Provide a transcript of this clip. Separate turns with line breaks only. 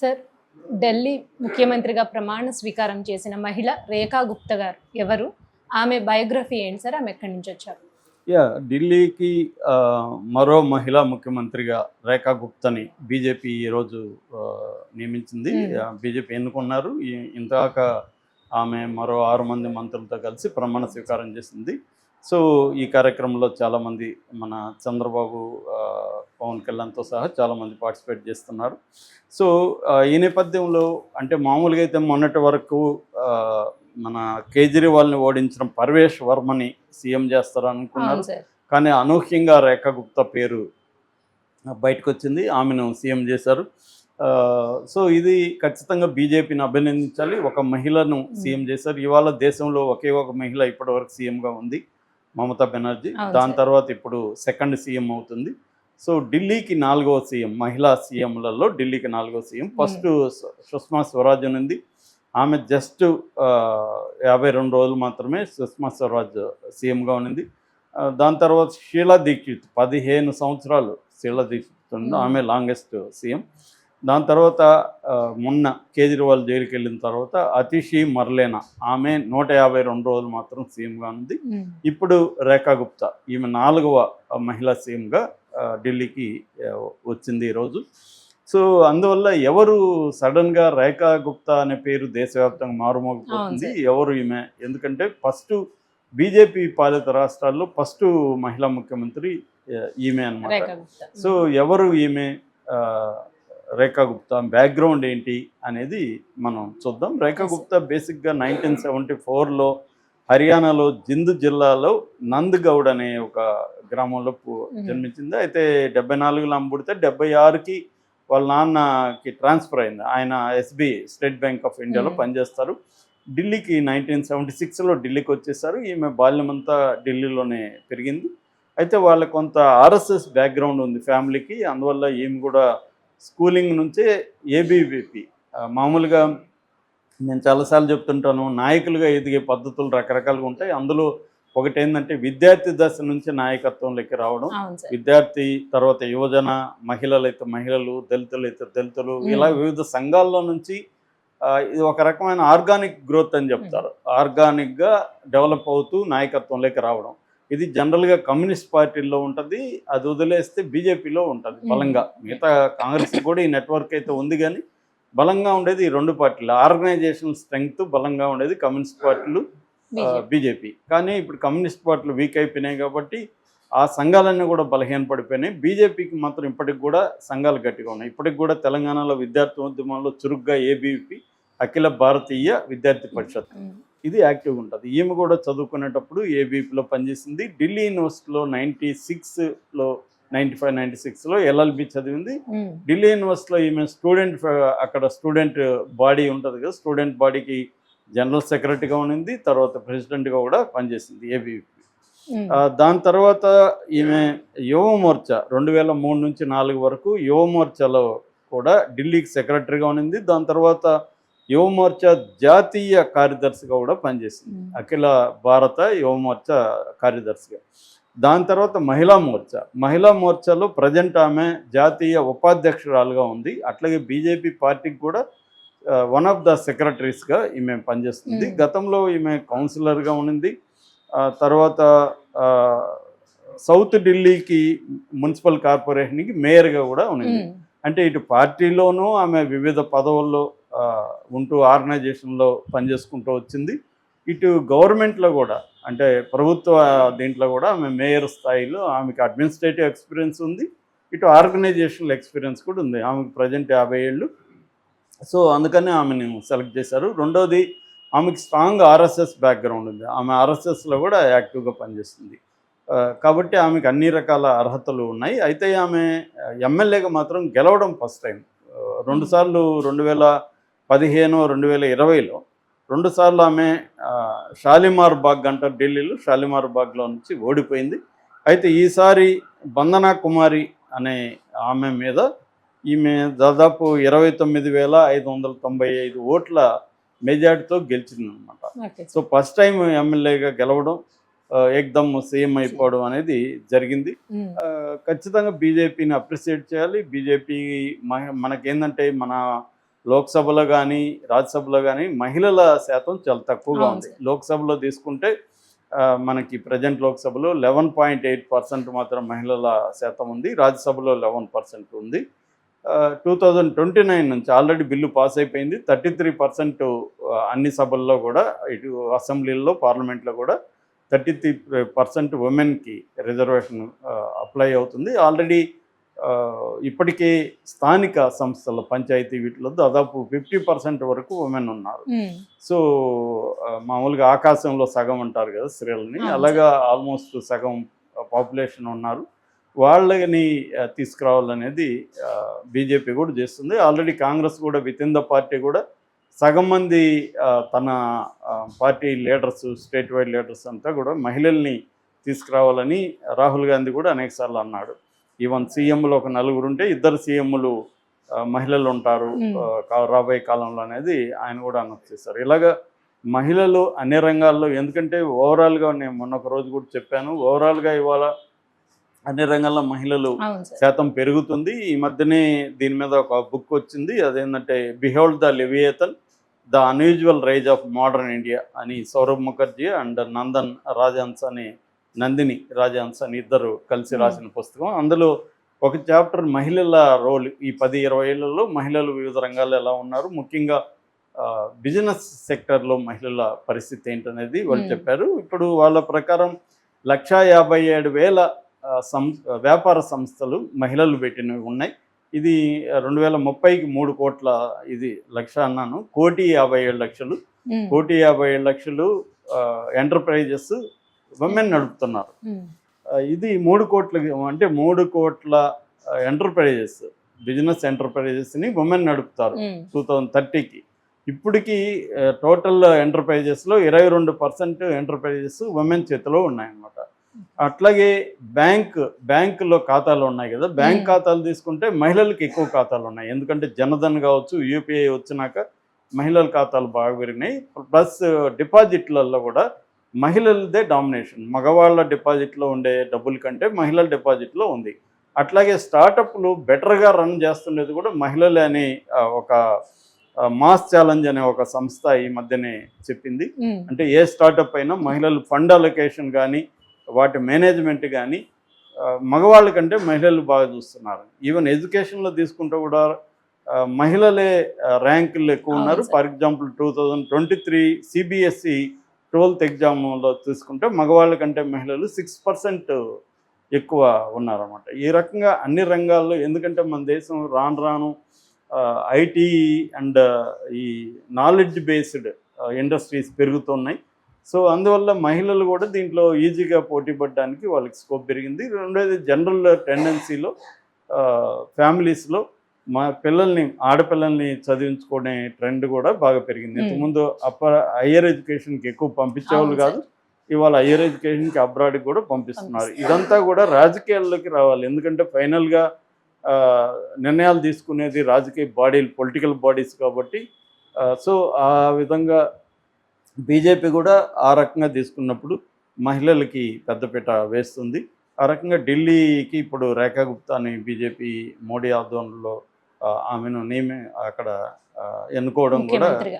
Sir Delhi ముఖ్యమంత్రిగా ప్రమాణ స్వీకారం చేసిన మహిళ రేఖా గుప్తా గారు ఎవరు? ఆమె బయోగ్రఫీ ఏంటి సార్? ఆమె ఎక్కడి నుంచి వచ్చారు?
యా ఢిల్లీకి మరో మహిళా ముఖ్యమంత్రిగా రేఖా గుప్తని బీజేపీ ఈరోజు నియమించింది. బీజేపీ ఎన్నుకున్నారు. ఇంతక ఆమె మరో ఆరు మంది మంత్రులతో కలిసి ప్రమాణ స్వీకారం చేసింది. సో ఈ కార్యక్రమంలో చాలామంది మన చంద్రబాబు పవన్ కళ్యాణ్తో సహా చాలామంది పార్టిసిపేట్ చేస్తున్నారు. సో ఈ నేపథ్యంలో అంటే మామూలుగా అయితే మొన్నటి వరకు మన కేజ్రీవాల్ని ఓడించిన పర్వేష్ వర్మని సీఎం చేస్తారు అనుకున్నారు. కానీ అనూహ్యంగా రేఖా గుప్తా పేరు బయటకు వచ్చింది ఆమెను సీఎం చేశారు. సో ఇది ఖచ్చితంగా బీజేపీని అభినందించాలి ఒక మహిళను సీఎం చేశారు. ఇవాళ దేశంలో ఒకే ఒక మహిళ ఇప్పటివరకు సీఎంగా ఉంది మమతా బెనర్జీ. దాని. తర్వాత ఇప్పుడు సెకండ్ సీఎం అవుతుంది. సో ఢిల్లీకి నాలుగో సీఎం మహిళా సీఎంలలో ఢిల్లీకి నాలుగో సీఎం. ఫస్ట్ సుష్మా స్వరాజ్ ఉంది ఆమె జస్ట్ యాభై రెండు రోజులు మాత్రమే సుష్మా స్వరాజ్ సీఎంగా ఉన్నది. దాని తర్వాత షీలా దీక్షిత్ పదిహేను సంవత్సరాలు షీలా దీక్షిత్ ఉంది
Hmm.
ఆమె లాంగెస్ట్ సీఎం. దాని తర్వాత మొన్న కేజ్రీవాల్ జైలుకి వెళ్ళిన తర్వాత అతిషి మర్లేనా ఆమె నూట యాభై రెండు రోజులు మాత్రం సీఎంగా ఉంది
ఉమ్.
ఇప్పుడు రేఖా గుప్తా ఈమె నాలుగవ మహిళా సీఎంగా ఢిల్లీకి వచ్చింది ఈరోజు సో అందువల్ల ఎవరు సడన్గా రేఖా గుప్తా అనే పేరు దేశవ్యాప్తంగా మారుమోగిపోతుంది ఎవరు ఈమె? ఎందుకంటే ఫస్ట్ బీజేపీ పాలిత రాష్ట్రాల్లో ఫస్ట్ మహిళా ముఖ్యమంత్రి ఈమె
గుప్తా.
సో ఎవరు ఈమె? రేఖా గుప్తా. బ్యాక్గ్రౌండ్ ఏంటి అనేది మనం చూద్దాం. రేఖా. గుప్తా బేసిక్గా నైన్టీన్ సెవెంటీ ఫోర్లో హర్యానాలో జింద్ జిల్లాలో నంద్గౌడ్ అనే ఒక గ్రామంలో. జన్మించింది. అయితే డెబ్బై నాలుగులో అమ్ముడితే డెబ్బై ఆరుకి వాళ్ళ నాన్నకి ట్రాన్స్ఫర్ అయింది. ఆయన ఎస్బి స్టేట్ బ్యాంక్ ఆఫ్ ఇండియాలో. పనిచేస్తారు. ఢిల్లీకి నైన్టీన్ సెవెంటీ సిక్స్లో ఢిల్లీకి వచ్చేసారు. ఈమె బాల్యమంతా ఢిల్లీలోనే పెరిగింది. అయితే వాళ్ళ కొంత ఆర్ఎస్ఎస్ బ్యాక్గ్రౌండ్ ఉంది ఫ్యామిలీకి. అందువల్ల ఈమె కూడా స్కూలింగ్ నుంచే ఏబీవీపీ మామూలుగా నేను చాలాసార్లు చెప్తుంటాను నాయకులుగా ఎదిగే పద్ధతులు రకరకాలుగా ఉంటాయి. అందులో ఒకటి ఏంటంటే విద్యార్థి దశ నుంచి నాయకత్వంలోకి రావడం. విద్యార్థి తర్వాత యువజన మహిళలు అయితే మహిళలు దళితులు అయితే దళితులు. ఇలా వివిధ సంఘాల్లో నుంచి ఇది ఒక రకమైన ఆర్గానిక్ గ్రోత్ అని చెప్తారు. ఆర్గానిక్గా డెవలప్ అవుతూ నాయకత్వంలోకి రావడం. ఇది జనరల్గా కమ్యూనిస్ట్ పార్టీల్లో ఉంటుంది అది వదిలేస్తే బీజేపీలో ఉంటుంది. బలంగా. మిగతా కాంగ్రెస్ కూడా ఈ నెట్వర్క్ అయితే ఉంది కానీ బలంగా ఉండేది ఈ రెండు పార్టీలు. ఆర్గనైజేషన్ స్ట్రెంగ్త్ బలంగా ఉండేది కమ్యూనిస్ట్ పార్టీలు
బీజేపీ.
కానీ ఇప్పుడు కమ్యూనిస్ట్ పార్టీలు వీక్ అయిపోయినాయి కాబట్టి ఆ సంఘాలన్నీ కూడా బలహీనపడిపోయినాయి. బీజేపీకి మాత్రం ఇప్పటికి కూడా సంఘాలు గట్టిగా ఉన్నాయి. ఇప్పటికి కూడా తెలంగాణలో విద్యార్థి ఉద్యమంలో చురుగ్గా ఏబీవీపీ అఖిల భారతీయ విద్యార్థి పరిషత్. ఇది యాక్టివ్గా ఉంటుంది. ఈమె కూడా చదువుకునేటప్పుడు ఏబీపీలో పనిచేసింది. ఢిల్లీ యూనివర్సిటీలో నైంటీ సిక్స్లో నైంటీ ఫైవ్ నైంటీ సిక్స్లో ఎల్ఎల్బి చదివింది. ఢిల్లీ యూనివర్సిటీలో ఈమె స్టూడెంట్ అక్కడ స్టూడెంట్ బాడీ ఉంటుంది కదా స్టూడెంట్ బాడీకి జనరల్ సెక్రటరీగా ఉన్నింది తర్వాత ప్రెసిడెంట్గా కూడా పనిచేసింది ఏబీవీపీ దాని తర్వాత ఈమె యువ మోర్చా రెండు వేల మూడు నుంచి నాలుగు వరకు యువ మోర్చాలో కూడా ఢిల్లీకి సెక్రటరీగా ఉన్నింది దాని తర్వాత యువ మోర్చా జాతీయ కార్యదర్శిగా కూడా పనిచేసింది. అఖిల భారత యువ మోర్చా కార్యదర్శిగా. దాని తర్వాత మహిళా మోర్చా. మహిళా మోర్చాలో ప్రజెంట్ ఆమె జాతీయ ఉపాధ్యక్షురాలుగా ఉంది. అట్లాగే బీజేపీ పార్టీకి కూడా వన్ ఆఫ్ ద సెక్రటరీస్గా ఈమె పనిచేస్తుంది. గతంలో ఈమె కౌన్సిలర్గా ఆ, తర్వాత సౌత్ ఢిల్లీకి మున్సిపల్ కార్పొరేషన్కి మేయర్గా కూడా
ఉమ్.
అంటే ఇటు పార్టీలోనూ ఆమె వివిధ పదవుల్లో ఉంటూ ఆర్గనైజేషన్లో పనిచేసుకుంటూ వచ్చింది. ఇటు గవర్నమెంట్లో కూడా అంటే ప్రభుత్వ దీంట్లో కూడా ఆమె మేయర్ స్థాయిలో ఆమెకి అడ్మినిస్ట్రేటివ్ ఎక్స్పీరియన్స్ ఉంది ఇటు ఆర్గనైజేషనల్ ఎక్స్పీరియన్స్ కూడా ఉంది. ఆమెకు ప్రజెంట్ యాభై ఏళ్ళు. సో అందుకని ఆమెను సెలెక్ట్ చేశారు. రెండోది ఆమెకి స్ట్రాంగ్ ఆర్ఎస్ఎస్ బ్యాక్గ్రౌండ్ ఉంది. ఆమె ఆర్ఎస్ఎస్లో కూడా యాక్టివ్గా పనిచేస్తుంది. కాబట్టి ఆమెకు అన్ని రకాల అర్హతలు ఉన్నాయి. అయితే ఆమె ఎమ్మెల్యేగా మాత్రం గెలవడం ఫస్ట్ టైం రెండుసార్లు రెండు వేల పదిహేను రెండు వేల ఇరవైలో రెండు సార్లు ఆమె షాలిమార్ బాగ్ అంటారు ఢిల్లీలో షాలిమార్ బాగ్లో నుంచి ఓడిపోయింది. అయితే ఈసారి వందనా కుమారి అనే ఆమె మీద ఈమె దాదాపు ఇరవై తొమ్మిది వేల ఐదు వందల తొంభై ఐదు ఓట్ల మెజార్టీతో గెలిచిందనమాట సో ఫస్ట్ టైం ఎమ్మెల్యేగా గెలవడం ఆ, ఏకదమ్ సీఎం అయిపోవడం అనేది జరిగింది. ఖచ్చితంగా బీజేపీని అప్రిషియేట్ చేయాలి. బీజేపీ మనకేందంటే మన లోక్సభలో కానీ రాజ్యసభలో కానీ మహిళల శాతం చాలా తక్కువగా ఉంది. లోక్సభలో తీసుకుంటే మనకి ప్రజెంట్ లోక్సభలో లెవెన్ పాయింట్ ఎయిట్ పర్సెంట్ మాత్రం మహిళల శాతం ఉంది. రాజ్యసభలో లెవెన్ పర్సెంట్ ఉంది. టూ థౌజండ్ ట్వంటీ నైన్ నుంచి ఆల్రెడీ బిల్లు పాస్ అయిపోయింది. థర్టీ త్రీ పర్సెంట్ అన్ని సభల్లో కూడా ఇటు అసెంబ్లీలో పార్లమెంట్లో కూడా థర్టీ త్రీ పర్సెంట్ ఉమెన్కి రిజర్వేషన్ అప్లై అవుతుంది. ఆల్రెడీ ఇప్పటికే స్థానిక సంస్థల పంచాయతీ వీటిలో దాదాపు ఫిఫ్టీ పర్సెంట్ వరకు ఉమెన్ ఉన్నారు.
ఉమ్,
సో మామూలుగా ఆకాశంలో సగం అంటారు కదా స్త్రీలని. అలాగా ఆల్మోస్ట్ సగం పాపులేషన్ ఉన్నారు. వాళ్ళని తీసుకురావాలనేది బీజేపీ కూడా చేస్తుంది. ఆల్రెడీ కాంగ్రెస్ కూడా విత్ ఇన్ ద పార్టీ కూడా సగం మంది తన party leaders state wide leaders అంతా కూడా మహిళల్ని తీసుకురావాలని రాహుల్ గాంధీ కూడా అనేకసార్లు అన్నాడు. ఈవెన్ సీఎంలు ఒక నలుగురు ఉంటే ఇద్దరు సీఎంలు మహిళలు ఉంటారు రాబోయే కాలంలో అనేది ఆయన కూడా అనౌన్స్ చేశారు. ఇలాగా మహిళలు అన్ని రంగాల్లో ఎందుకంటే ఓవరాల్గా నేను మొన్న ఒక రోజు కూడా చెప్పాను ఓవరాల్గా ఇవాళ అన్ని రంగాల్లో మహిళలు శాతం పెరుగుతుంది. ఈ మధ్యనే దీని మీద ఒక బుక్ వచ్చింది. అదేంటంటే behold the leviathan the unusual rise of modern India అని సౌరభ్ ముఖర్జీ అండ్ నందన్ రాజహంస్ అని నందిని రాజహంస్ అని ఇద్దరు కలిసి. రాసిన పుస్తకం. అందులో ఒక చాప్టర్ మహిళల రోల్ ఈ పది ఇరవై ఏళ్ళలో మహిళలు వివిధ రంగాల్లో ఎలా ఉన్నారు? ముఖ్యంగా బిజినెస్ సెక్టర్లో మహిళల పరిస్థితి ఏంటనేది వాళ్ళు. చెప్పారు. ఇప్పుడు వాళ్ళ ప్రకారం లక్షా యాభై ఏడు వేల సం వ్యాపార సంస్థలు మహిళలు పెట్టినవి ఉన్నాయి. ఇది రెండు వేల ముప్పైకి మూడు కోట్ల ఇది లక్ష అన్నాను. కోటి యాభై ఏడు లక్షలు. కోటి యాభై ఏడు లక్షలు ఎంటర్ప్రైజెస్ ఉమెన్ నడుపుతున్నారు. ఆ, ఇది మూడు కోట్ల అంటే మూడు కోట్ల ఎంటర్ప్రైజెస్ బిజినెస్ ఎంటర్ప్రైజెస్ని ఉమెన్ నడుపుతారు
ఉమ్,
టూ థౌజండ్ థర్టీకి. ఇప్పటికి టోటల్ ఎంటర్ప్రైజెస్లో ఇరవై రెండు పర్సెంట్ ఎంటర్ప్రైజెస్ ఉమెన్ చేతిలో ఉన్నాయన్నమాట. అట్లాగే బ్యాంక్ బ్యాంకులో ఖాతాలు ఉన్నాయి కదా బ్యాంక్
Hmm.
ఖాతాలు తీసుకుంటే మహిళలకు ఎక్కువ ఖాతాలు ఉన్నాయి. ఎందుకంటే జనధన్ కావచ్చు యూపీఐ వచ్చినాక మహిళల ఖాతాలు బాగా పెరిగినాయి. ప్లస్ డిపాజిట్లలో కూడా మహిళలదే డామినేషన్. మగవాళ్ళ డిపాజిట్లో ఉండే డబ్బుల కంటే మహిళల డిపాజిట్లో ఉంది. అట్లాగే స్టార్టప్లు బెటర్గా రన్ చేస్తుండేది కూడా మహిళలే అని ఒక మాస్ ఛాలెంజ్ అనే ఒక సంస్థ ఈ మధ్యనే చెప్పింది. అంటే ఏ స్టార్టప్ అయినా మహిళలు ఫండ్ అలొకేషన్ కానీ వాటి మేనేజ్మెంట్ కానీ మగవాళ్ళ కంటే మహిళలు బాగా చూస్తున్నారు. ఈవెన్ ఎడ్యుకేషన్లో తీసుకుంటే కూడా మహిళలే ర్యాంకులు ఎక్కువ ఉన్నారు. For example two thousand twenty three CBSE twelfth ఎగ్జామ్లో చూసుకుంటే మగవాళ్ళ కంటే మహిళలు సిక్స్ పర్సెంట్ ఎక్కువ ఉన్నారన్నమాట. ఈ రకంగా అన్ని రంగాల్లో ఎందుకంటే మన దేశం రాను రాను ఐటీ అండ్ ఈ నాలెడ్జ్ బేస్డ్ ఇండస్ట్రీస్ పెరుగుతున్నాయి. సో అందువల్ల మహిళలు కూడా దీంట్లో ఈజీగా పోటీ పడడానికి వాళ్ళకి స్కోప్ పెరిగింది. రెండోది జనరల్ టెండెన్సీలో ఫ్యామిలీస్లో మా పిల్లల్ని ఆడపిల్లల్ని చదివించుకునే ట్రెండ్ కూడా బాగా పెరిగింది. ఇంతకుముందు అప్పర్ హయ్యర్ ఎడ్యుకేషన్కి ఎక్కువ పంపించేవాళ్ళు కాదు ఇవాళ హయ్యర్ ఎడ్యుకేషన్కి అబ్రాడ్కి కూడా పంపిస్తున్నారు. ఇదంతా కూడా రాజకీయాల్లోకి రావాలి. ఎందుకంటే ఫైనల్గా నిర్ణయాలు తీసుకునేది రాజకీయ బాడీలు పొలిటికల్ బాడీస్ కాబట్టి సో ఆ విధంగా బీజేపీ కూడా ఆ రకంగా తీసుకున్నప్పుడు మహిళలకి పెద్దపీట వేస్తుంది. ఆ రకంగా ఢిల్లీకి ఇప్పుడు రేఖా గుప్తాని బీజేపీ మోడీ ఆధ్వర్యంలో ఆమెను నియమి అక్కడ ఎన్నుకోవడం కూడా